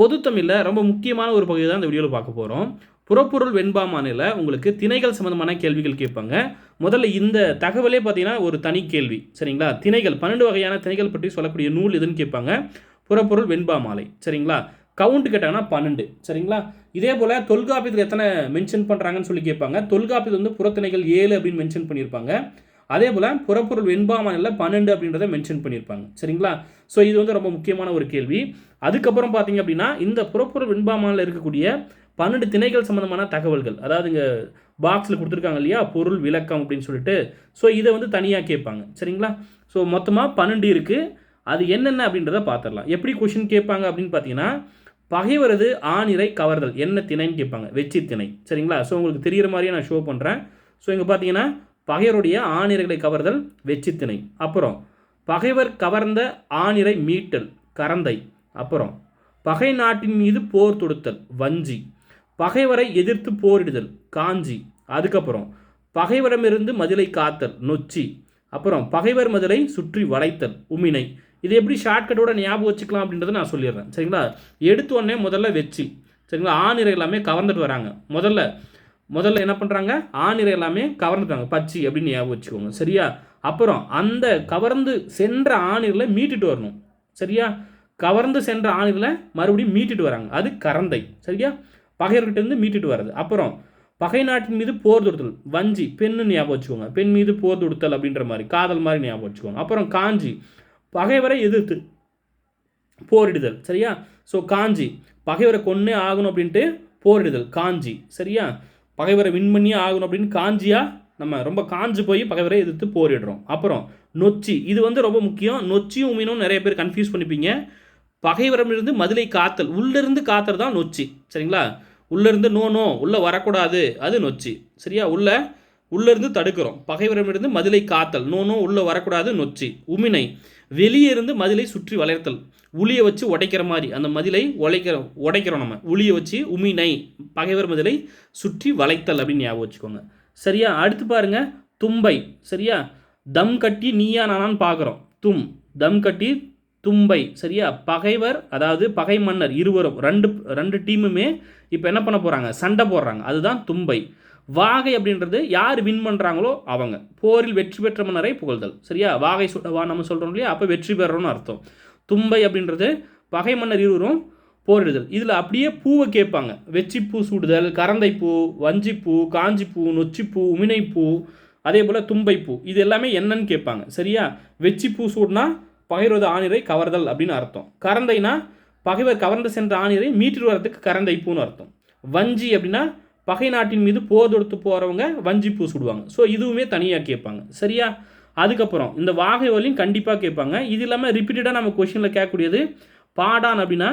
பொதுத்தமிழில் ரொம்ப முக்கியமான ஒரு பகுதி தான் இந்த வீடியோவில் பார்க்க போகிறோம் புறப்பொருள் வெண்பாமானில் உங்களுக்கு திணைகள் சம்மந்தமான கேள்விகள் கேட்பாங்க. முதல்ல இந்த தகவலே பார்த்தீங்கன்னா ஒரு தனி கேள்வி சரிங்களா? திணைகள் பன்னெண்டு வகையான திணைகள் பற்றி சொல்லக்கூடிய நூல் எதுன்னு கேட்பாங்க. புறப்பொருள் வெண்பாமாலை சரிங்களா? கவுண்ட் கேட்டாங்கன்னா பன்னெண்டு சரிங்களா? இதே போல் தொல்காப்பியத்தில் எத்தனை மென்ஷன் பண்ணுறாங்கன்னு சொல்லி கேட்பாங்க. தொல்காப்பியத்தில் வந்து புறத்திணைகள் ஏழு அப்படின்னு மென்ஷன் பண்ணியிருப்பாங்க. அதே போல் புறப்பொருள் வெண்பாமனில் பன்னெண்டு அப்படின்றத மென்ஷன் பண்ணியிருப்பாங்க சரிங்களா? ஸோ இது வந்து ரொம்ப முக்கியமான ஒரு கேள்வி. அதுக்கப்புறம் பார்த்தீங்க அப்படின்னா இந்த புறப்பொருள் வெண்பாமனில் இருக்கக்கூடிய பன்னெண்டு திணைகள் சம்மந்தமான தகவல்கள் அதாவது இங்கே பாக்ஸில் கொடுத்துருக்காங்க இல்லையா? பொருள் விளக்கம் அப்படின்னு சொல்லிட்டு. ஸோ இதை வந்து தனியாக கேட்பாங்க. சரிங்களா? ஸோ மொத்தமாக பன்னெண்டு இருக்குது அது என்னென்ன அப்படின்றத பார்த்துடலாம் எப்படி கொஷின் கேட்பாங்க அப்படின்னு பார்த்தீங்கன்னா பகைவரது ஆணிரை கவர்தல். என்ன திணைன்னு கேட்பாங்க. வெச்சி திணை சரிங்களா? ஸோ உங்களுக்கு தெரிகிற மாதிரியே நான் ஷோ பண்ணுறேன் ஸோ இங்கே பார்த்தீங்கன்னா பகைவருடைய ஆணிரைகளை கவர்தல் வெச்சித்திணை அப்புறம் பகைவர் கவர்ந்த ஆணிரை மீட்டல் கரந்தை. அப்புறம் பகை நாட்டின் மீது போர் தொடுத்தல் வஞ்சி. பகைவரை எதிர்த்து போரிடுதல் காஞ்சி. அதுக்கப்புறம் பகைவரமிருந்து மதிலை காத்தல் நொச்சி. அப்புறம் பகைவர் மதிலை சுற்றி வளைத்தல் உமினை. இது எப்படி ஷார்ட்கட்டோட ஞாபகம் வச்சுக்கலாம் அப்படின்றத நான் சொல்லிடுறேன். சரிங்களா? எடுத்த உடனே முதல்ல வெச்சி. சரிங்களா? ஆணிரை எல்லாமே கவர்ந்துட்டு வராங்க. முதல்ல முதல்ல என்ன பண்ணுறாங்க ஆணிரை எல்லாமே கவர்ந்துட்டாங்க. பச்சி அப்படின்னு ஞாபகம் வச்சுக்கோங்க. சரியா? அப்புறம் அந்த கவர்ந்து சென்ற ஆணிரில் மீட்டுட்டு வரணும். சரியா? கவர்ந்து சென்ற ஆணிரில் மறுபடியும் மீட்டுட்டு வராங்க. அது கரந்தை சரியா? பகையர்கிட்டேருந்து மீட்டுட்டு வர்றது. அப்புறம் பகை நாட்டின் மீது போர் தொடுத்தல். வஞ்சி பெண்ணு ஞாபகம் வச்சுக்கோங்க. பெண் மீது போர் தொடுத்தல் அப்படின்ற மாதிரி காதல் மாதிரி ஞாபகம் வச்சுக்கோங்க. அப்புறம் காஞ்சி பகைவரை எதிர்த்து போரிடுதல். சரியா? ஸோ காஞ்சி பகைவரை கொன்னே ஆகணும் அப்படின்ட்டு போரிடுதல். காஞ்சி சரியா? பகைவரை வின் பண்ணியே ஆகணும் அப்படின்னு காஞ்சியாக நம்ம ரொம்ப காஞ்சு போய் பகைவரை எதிர்த்து போரிடுறோம். அப்புறம் நொச்சி இது வந்து ரொம்ப முக்கியம். நொச்சியும் உமினும் நிறைய பேர் கன்ஃபியூஸ் பண்ணிப்பீங்க. பகைவரமிருந்து மதிலை காத்தல். உள்ளிருந்து காத்தல் தான் நொச்சி. சரிங்களா? உள்ளிருந்து நோ நோ உள்ளே வரக்கூடாது. அது நொச்சி. சரியா? உள்ள உள்ளிருந்து தடுக்கிறோம். பகைவரமிருந்து மதிலை காத்தல். நோ உள்ளே வரக்கூடாது நொச்சி. உமினை வெளியே இருந்து மதிலை சுற்றி வளர்த்தல் உளியை வச்சு உடைக்கிற மாதிரி அந்த மதிலை உடைக்கிற உடைக்கிறோம் நம்ம. உளியை வச்சு உமினை பகைவர் மதிலை சுற்றி வளைத்தல் அப்படின்னு ஞாபகம் வச்சுக்கோங்க. சரியா? அடுத்து பாருங்கள் தும்பை. சரியா? தம் கட்டி நீயா நானான்னு பார்க்குறோம். தும். தம் கட்டி தும்பை. சரியா? பகைவர் அதாவது பகை மன்னர் இருவரும் ரெண்டு ரெண்டு டீமுமே இப்போ என்ன பண்ண போகிறாங்க சண்டை போடுறாங்க. அதுதான் தும்பை. வாகை அப்படின்றது யார் வின் பண்ணுறாங்களோ அவங்க. போரில் வெற்றி பெற்ற மன்னரை புகழ்தல். சரியா? வாகை சுட வா நம்ம சொல்கிறோம் இல்லையா? அப்போ வெற்றி பெறணும்னு அர்த்தம். தும்பை அப்படின்றது பகை மன்னர் இருவரும் போரிடுதல். இதில் அப்படியே பூவை கேட்பாங்க. வெச்சிப்பூ சூடுதல் கரந்தைப்பூ வஞ்சிப்பூ காஞ்சிப்பூ நொச்சிப்பூ உமினைப்பூ அதே போல் தும்பைப்பூ. இது எல்லாமே என்னன்னு கேட்பாங்க. சரியா? வெச்சிப்பூ சூடுனா பகைவரது ஆணிரை கவர்தல் அப்படின்னு அர்த்தம். கரந்தைனா பகைவர் கவர்ந்து சென்ற ஆணிரை மீட்டு வரதுக்கு கரந்தை பூன்னு அர்த்தம். வஞ்சி அப்படின்னா பகை நாட்டின் மீது போர் தொடுத்து போகிறவங்க வஞ்சிப்பூ சுடுவாங்க. ஸோ இதுவுமே தனியாக கேட்பாங்க. சரியா? அதுக்கப்புறம் இந்த வாகை ஒலியும் கண்டிப்பாக கேட்பாங்க. இது இல்லாமல் ரிப்பீட்டடாக நம்ம கொஷினில் கேட்கக்கூடியது பாடான் அப்படின்னா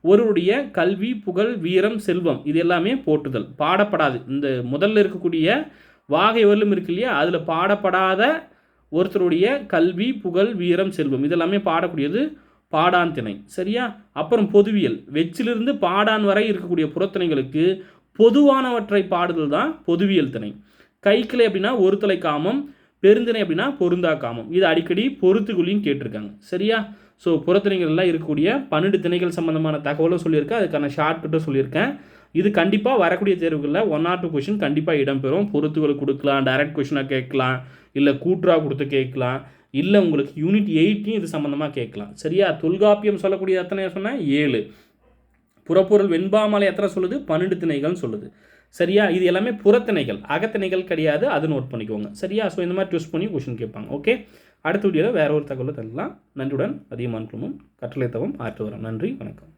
ஒருவருடைய கல்வி புகழ் வீரம் செல்வம் இது எல்லாமே போட்டுதல் பாடப்படாது. இந்த முதல்ல இருக்கக்கூடிய வாகை வரலும் இருக்கு இல்லையா? அதில் பாடப்படாத ஒருத்தருடைய கல்வி புகழ் வீரம் செல்வம் இதெல்லாமே பாடக்கூடியது பாடான் திணை. சரியா? அப்புறம் பொதுவியல். வெச்சிலிருந்து பாடான் வரை இருக்கக்கூடிய புறத்திணைகளுக்கு பொதுவானவற்றை பாடுதல் தான் பொதுவியல் திணை. கைக்கிளை அப்படின்னா ஒரு தலை காமம் பெருந்திணை அப்படின்னா பொருந்தா காமம். இது அடிக்கடி பொறுத்துக்குள்ளியும் கேட்டிருக்காங்க. சரியா? ஸோ புறத்திணைகள்லாம் இருக்கக்கூடிய பன்னெண்டு திணைகள் சம்மந்தமான தகவலும் சொல்லியிருக்கேன். அதுக்கான ஷார்ட்கட்டும் சொல்லியிருக்கேன். இது கண்டிப்பாக வரக்கூடிய தேர்வுகளில் ஒன் ஆர் டூ கொஷின் கண்டிப்பாக இடம்பெறும். பொறுத்துகள் கொடுக்கலாம் டைரக்ட் கொஷினாக கேட்கலாம் இல்லை கூற்றாக கொடுத்து கேட்கலாம் இல்லை உங்களுக்கு யூனிட் எயிட்டையும் இது சம்மந்தமாக கேட்கலாம். சரியா? தொல்காப்பியம் சொல்லக்கூடிய எத்தனை சொன்னால் ஏழு. புறப்பொருள் வெண்பாமலை எத்தனை சொல்லுது? பன்னெண்டு திணைகள்னு சொல்லுது. சரியா? இது எல்லாமே புறத்திணைகள். அகத்திணைகள் கிடையாது. அது நோட் பண்ணிக்கோங்க. சரியா? ஸோ இந்த மாதிரி ட்விஸ்ட் பண்ணி கொஷின் கேட்பாங்க. ஓகே அடுத்த வீடியோவில் வேற ஒரு தகவலை தரலாம். நன்றியுடன் அதிகமான குழுமம் கற்றலை தவம் ஆற்று வரும் நன்றி. வணக்கம்.